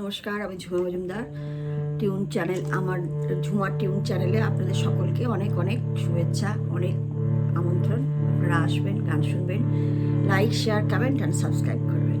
নমস্কার, আমি Jhuma Majumdar. Tune channel, আমার ঝুমার টিউন চ্যানেলে আপনাদের সকলকে অনেক অনেক শুভেচ্ছা, অনেক আমন্ত্রণ। আপনারা আসবেন, গান শুনবেন like share comment and subscribe করবেন।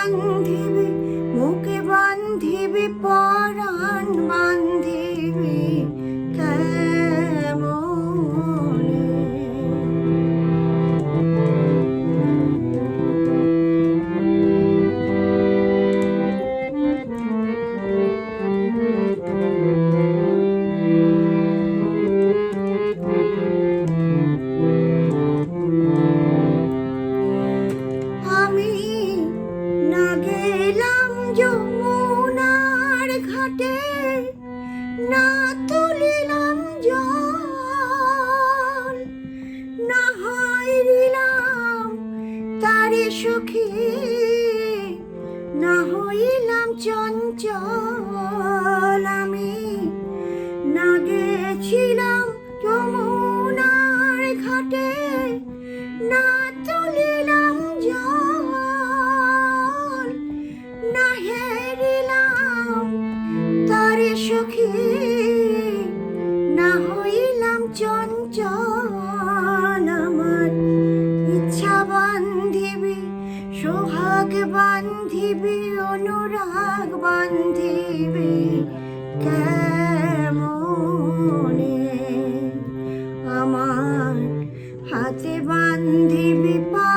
চোখে বান্ধিবি মুখে সুখী না হইলাম চঞ্চল। সোহাগ বান্ধিবি অনুরাগ বান্ধিবি কেমনে? আমার হাতে বান্ধিবি পা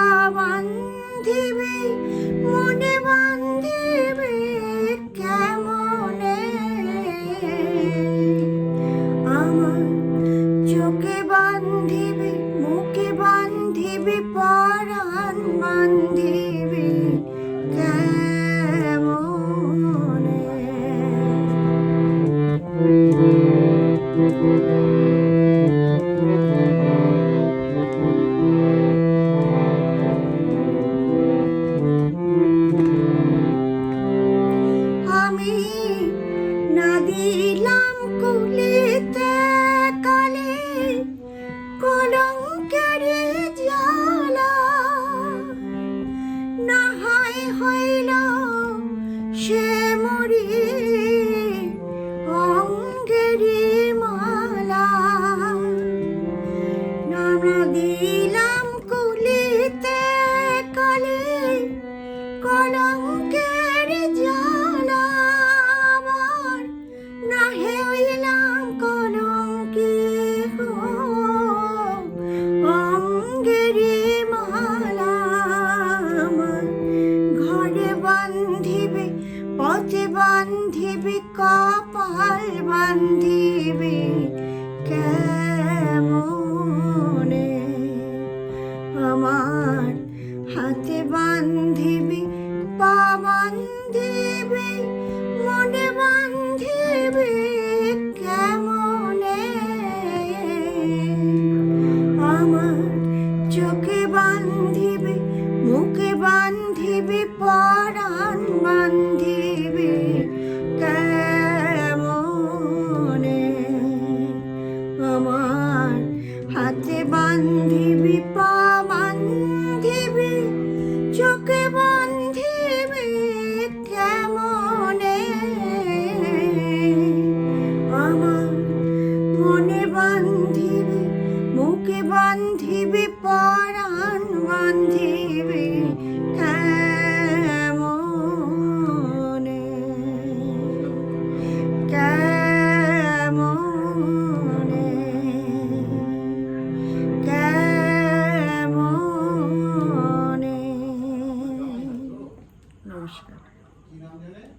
দিলাম কুলিতে কালে, কলঙ্কের জ্বালা আমার। না হইলাম কলঙ্কি অঙ্গেরি মালা বান্ধিবে, পথে বান্ধিবে, কপাল বান্ধিবে বান্ধিবি পরাণ বান্ধিবি কেমনে? আমার হাতে বান্ধিবি আমার বান্ধিবি মুখে বান্ধিবি পরাণ বান্ধিবি